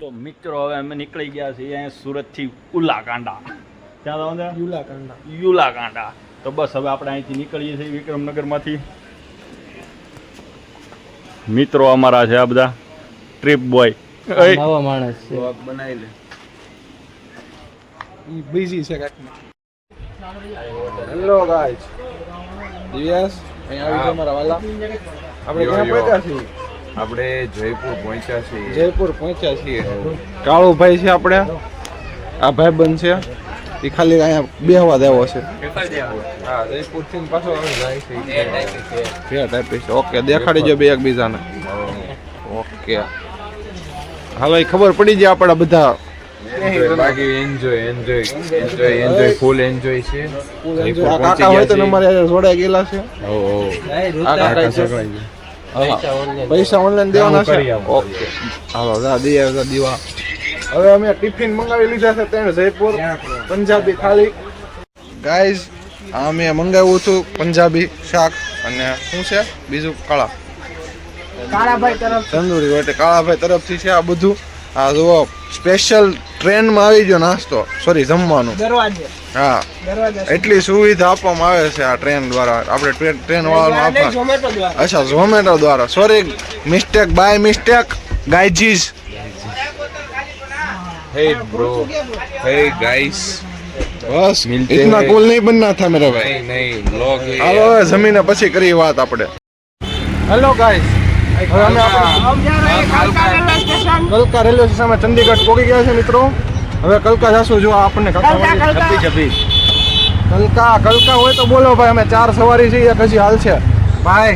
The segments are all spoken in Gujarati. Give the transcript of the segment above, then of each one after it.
તો મિત્રો હવે અમે નીકળી ગયા છીએ અહીંયા સુરતથી ઉલ્લાકાંડા. ક્યાં જવાનું યુલાકાંડા. યુલા કાંડા યુલા કાંડા તો બસ હવે આપણે અહીંથી નીકળીએ છીએ વિક્રમનગરમાંથી. મિત્રો અમારા છે આ બધા ટ્રીપ બોય. નવા માણસ છે. બનાવી લે. ઈ બિઝી છે કાંઈક. હેલો ગાઈસ દિવ્યાસ અહીંયા આવી છે મારા વાલા. આપણે ક્યાં પહોંચ્યા છીએ? આપણે જયપુર પહોંચ્યા છીએ. જયપુર પહોંચ્યા છીએ. કાળુભાઈ છે આપણે. આ ભાઈબંધ છે. એ ખાલી અહીંયા બેહવા દેવો છે. હા જયપુરથી પાછો જાય છે. ફેર ટાઈપિસ્ટ ઓકે દેખાડી જો બે એકબીજાને. ઓકે. હાલો એ ખબર પડી જાય આપણા બધા. બાકી enjoy enjoy enjoy enjoy full enjoy છે. કાકા હોય તો અમારે જોડાઈ ગયેલા છે. ઓ. કાકા. પૈસા ઓનલાઈન દેવાના છે? ઓકે. હાલો દઈએ જા દીવા. હવે અમે ટિફિન મંગાવી લીધા છે તેને જયપુર પંજાબી થાળી. ગાઈઝ આ મેં મંગાવ્યું હતું પંજાબી શાક અને શું છે? બીજું કાળા. કાળાભાઈ તરફ તંદુરી રોટી કાળાભાઈ તરફથી છે આ બધું. આ જુઓ સ્પેશિયલ ટ્રેનમાં આવી ગયો નાસ્તો. સોરી જમવાનું. હા. એટલી સુવિધા આપવામાં આવે છે આ ટ્રેન દ્વારા. આપણે ટ્રેન વાળાનું આભાર અચ્છા ઝોમેટો દ્વારા. Sorry mistake bye mistake guys hey bro hey guys બસ. ઇતના કુલ નહીં બનના થા મેરા ભાઈ. નહીં vlog હાલો હવે જમીને પછી કરી વાત આપણે. હેલો ગાઈસ હવે અમે કલકા રેલવે સ્ટેશન ચંદીગઢ પહોંચી ગયા છે મિત્રો. હવે કલકા જશું જો આપણને કલકા કલકા. હોય તો બોલો ભાઈ અમે ચાર સવારી છીએ પછી હાલ છે. ભાઈ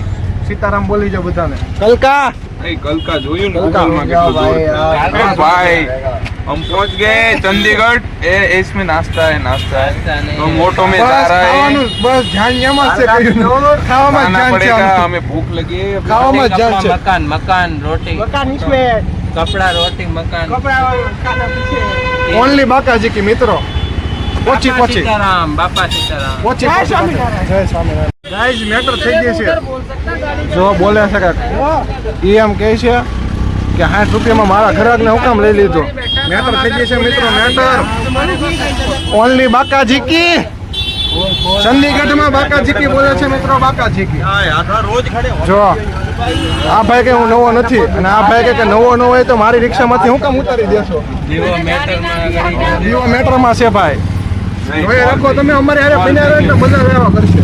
સીતારામ બોલી જાઓ બધાને કલકા नहीं कल का જોયું ને कल का Google માં क्या કેટલું भाई દૂર यार? है। अरे भाई हम पहुंच गए चंडीगढ़ ए इसमें नाश्ता है नाश्ता है तो हम ऑटो में जा બસ रहा ખાવાનું है બસ ધ્યાન એમાં જ છે કર્યું ખાવામાં જ खाना ધ્યાન છે पड़ेगा આમ. हमें भूख लगी है ખાવામાં જ ધ્યાન છે मकान मकान रोटी मकान इसमें कपड़ा रोटी मकान कपड़ा खाना पीछे ઓનલી બાકાજી કી મિત્રો પોચી बापा પોચી सीताराम बापा सीताराम પોચી જય પોચી સ્વામિનારાયણ. જય સ્વામિનારાયણ ગાઈઝ મેટર થઈ ગઈ છે बोल सकता गाड़ी જો બોલે છે કે એમ કહે છે કે સાઠ રૂપિયામાં મારા ઘરાકને હુકમ લઈ લીધો. મેટર થઈ ગઈ છે મિત્રો મેટર. ઓનલી બાકા ઝીકી ચંદીગઢમાં બાકા ઝીકી બોલે છે મિત્રો બાકા ઝીકી જો આ ભાઈ કે હું નવો નથી અને આ ભાઈ કે નવો ન હોય તો મારી રિક્ષામાંથી હું કામ ઉતારી દેશો. દીવો મેટરમાં છે ભાઈ. હવે રાખો તમે અમારે હારે બન્યા રહે એટલે મજા રહેવા કરશે.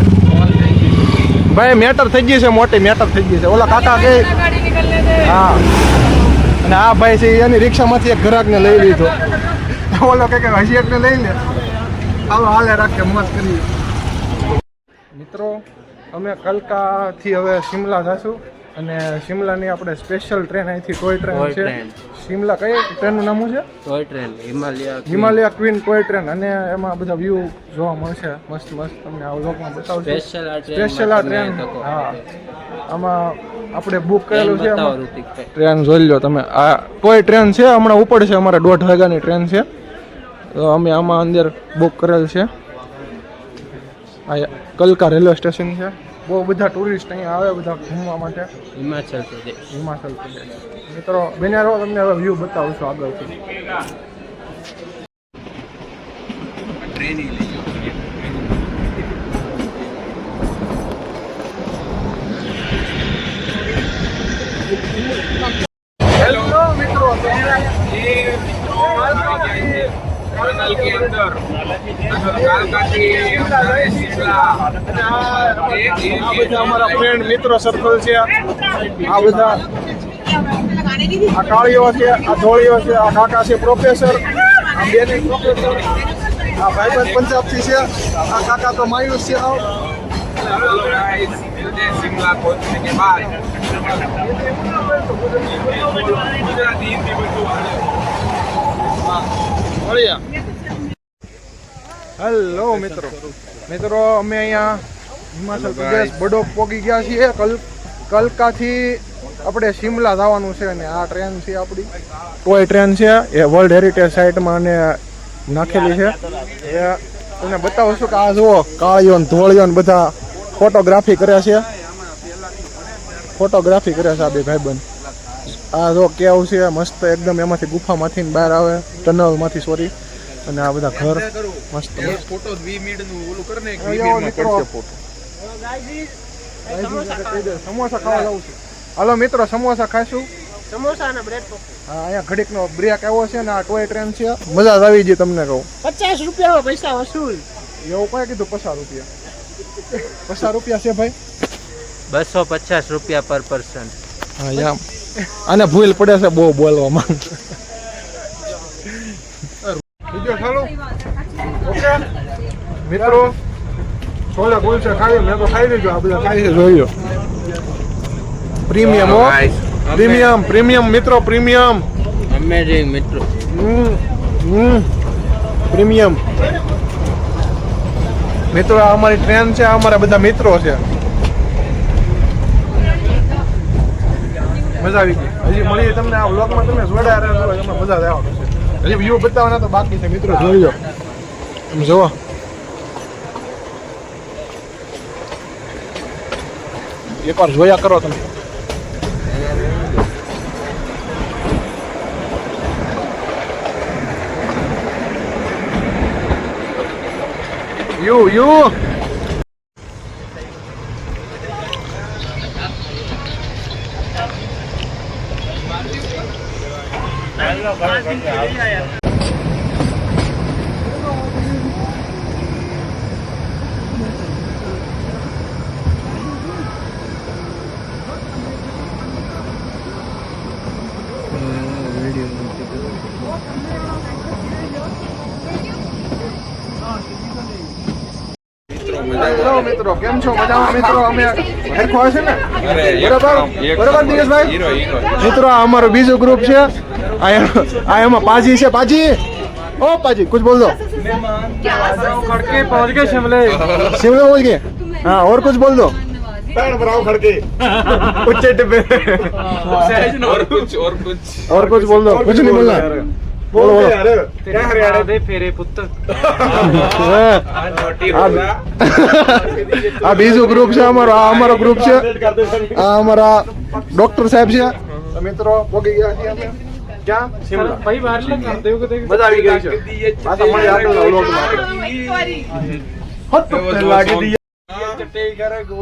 ભાઈ મેટર થઈ ગઈ છે મોટી મેટર થઈ ગઈ છે. ઓલા કાકા કે હા. અને આ ભાઈ છે એની રિક્ષામાંથી એક ગ્રાહકને લઈ લીધો. ઓલો કે એકને લઈ લે. હાલો હાલે રાખે મસ્ત કરીએ. મિત્રો અમે કલકાથી હવે શિમલા જઈશું અને શિમલાની આપણે સ્પેશિયલ ટ્રેન અહીંથી ટોય ટ્રેન છે. શિમલા કઈ ટ્રેનનું નામું છે? Toy train Himalaya Himalaya queen toy train અને એમાં બધા વ્યૂ જોવા મળશે. મસ્ત મસ્ત. તમને આ લોકમાં બતાવશે સ્પેશિયલ આ ટ્રેન હા. આમાં આપણે બુક કરેલું છે ટ્રેન જોઈ લો તમે. આ ટોય ટ્રેન છે હમણાં ઉપડશે અમારે દોઢ વાગ્યાની ટ્રેન છે. તો અમે આમાં અંદર બુક કરેલ છે. આ કલકા રેલવે સ્ટેશન છે. બહુ બધા ટુરિસ્ટ અહીંયા આવે બધા ઘૂમવા માટે. હિમાચલ પ્રદેશ. હિમાચલ પ્રદેશ. મિત્રો બન્યા રહો તમને હવે વ્યૂ બતાવું છું આગળથી. આ બધા અમારા ફ્રેન્ડ મિત્રો સર્કલ છે આ બધા આ કાળીઓ છે આ ધોળીઓ છે આ કાકા છે પ્રોફેસર આ બેન પ્રોફેસર આ ભાઈબંધ પંજાબથી છે આ કાકા તો માયુસ છે આવ हेलो गाइस शिमला पहुंचने के बाद गुजराती हिंदी બધું હેલો મિત્રો મિત્રો અમે અહીંયા હિમાચલ પ્રદેશ બડો પોગી ગયા છીએ. કલ કલકાથી આપણે શિમલા જવાનું છે અને આ ટ્રેન છે આપણી. ટોય ટ્રેન છે? એ વર્લ્ડ હેરિટેજ સાઇટમાં અને નાખેલી છે. એ તમને બતાવું છું કે આ જુઓ કાળીઓ ને ધોળીઓ ને બધા ફોટોગ્રાફી કર્યા છે. ફોટોગ્રાફી કર્યા છે આ બે ભાઈબંધ. આ જો કેવ છે મસ્ત એકદમ એમાંથી ગુફામાંથી બહાર આવે ટનલમાંથી સોરી અને આ બધા ઘર મસ્ત ફોટો 2 મિનિટ ઓલું કરે ને એક આવો ફોટો સમોસા ખાવા જવું છે. હાલો મિત્રો સમોસા ખાઈશું. સમોસા અને બ્રેડ હા અહીંયા ઘડીકનો બ્રેક આવ્યો છે ને આ ટોય ટ્રેન છે. મજા જ આવી ગઈ તમને કહું. પચાસ રૂપિયા પૈસા વસૂલ. એવું કોઈ કીધું પચાસ રૂપિયા? પચાસ રૂપિયા છે ભાઈ? બસો પચાસ રૂપિયા પર પર્સન હા યામ આને ભૂલ પડે છે બહુ બોલવામાં. બીજો ચાલુ ઓકે. મિત્રો છોલે કુલચા ખાવી મેં તો ખાઈ લીધું આ બધા ખાઈ જોઈ લો. પ્રીમિયમ હો. પ્રીમિયમ પ્રીમિયમ મિત્રો પ્રીમિયમ. અમેઝિંગ મિત્રો. હમ પ્રીમિયમ. મિત્રો આ અમારી ટ્રેન છે આ અમારા બધા મિત્રો છે. મજા આવી ગઈ. હજી મળીએ તમને આ વ્લોગમાં તમે જોડાયા રહેશો એમાં મજા જ આવશે. હજી વ્યૂ બતાવવાના તો બાકી છે મિત્રો જોઈ લો. તમે જુઓ એકવાર જોયા કરો તમે યુ યુ હેલો મિત્રો કેમ છો મજામાં મિત્રો અમે હેરખો હશે ને બરાબર બરાબર દિનેશભાઈ હીરો હીરો મિત્રો આ અમારું બીજું ગ્રુપ છે આ એમ- આ એમાં પાજી છે પાજી ઓ પાજી कुछ बोल दो खड़के पहुंच गए शिमले शिमला पहुंच गए हाँ और कुछ बोल दो उच्चे डिब्बे और कुछ और कुछ और कुछ बोल दो कुछ नहीं बोलना ਬੋਲ ਬੋਲ ਯਾਰ ਤੇਰੇ ਹਰਿਆਣਾ ਦੇ ਫੇਰੇ ਪੁੱਤ ਆ ਨੋਟੀ ਹੋਗਾ ਆ બીજો ગ્રુપ છે અમારો આ અમારો ગ્રુપ છે આ અમારા ડોક્ટર સાહેબ છે મિત્રો ભોગી ગયા છીએ અમે ક્યાં શિમલા ભાઈ બહાર ਕਰਦੇ ਹੋ ਕਿਤੇ મજા આવી ગઈ છે બસ અમારે આટલો વ્લોગ હત લાગી ਦੀ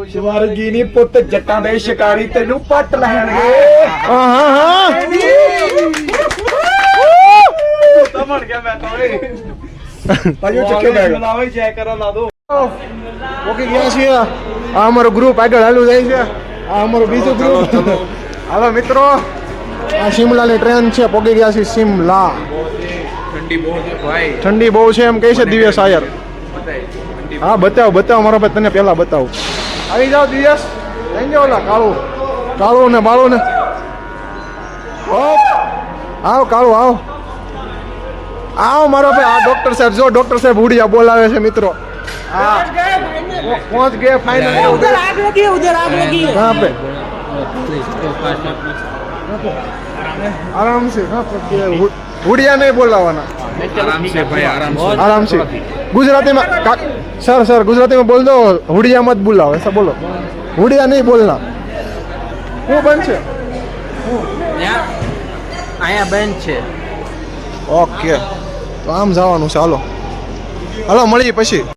ਸਵਰਗੀ ਨਹੀਂ ਪੁੱਤ ਜੱਟਾਂ ਦੇ ਸ਼ਿਕਾਰੀ ਤੈਨੂੰ ਪੱਟ ਲੈਣਗੇ ਹਾਂ ਹਾਂ ਹਾਂ ભાઈઓ ગયા છીએ? આ અમારું ગ્રુપ આગળ હાલું જાય છે. આ અમારું બીજું ગ્રુપ મિત્રો. આ શિમલાની ટ્રેન છે. પોગી ગયા છીએ શિમલા. ઠંડી બહુ છે એમ કહે છે દિવ્યસ આયર. હા બતાવ બતાવ. મારા ભાઈ તને પહેલા બતાવ. આવી જાઓ દિવસ થઈ જાઓ કાળું. કાળું ને બાળું ને. આવ કાળું આવ. આવો મારો ભાઈ આ ડોક્ટર સાહેબ જો ડોક્ટર સાહેબ ઉડિયા બોલાવે છે મિત્રો. હા. પહોંચ ગયે ફાઇનલ ઉધર આગ લગી ઉધર આગ લગી. હા પે આરામ સે હા ઉડિયા નહીં બોલાવવાના આરામ સે ભાઈ આરામ સે આરામ સે ગુજરાતીમાં સર સર ગુજરાતીમાં બોલ દો હુડિયા મત બોલાવે સર બોલો. હુડિયા નહીં બોલના. શું હું છે? અહીંયા બેન છે. ઓકે. તો આમ જવાનું છે હાલો. હાલો મળીએ પછી.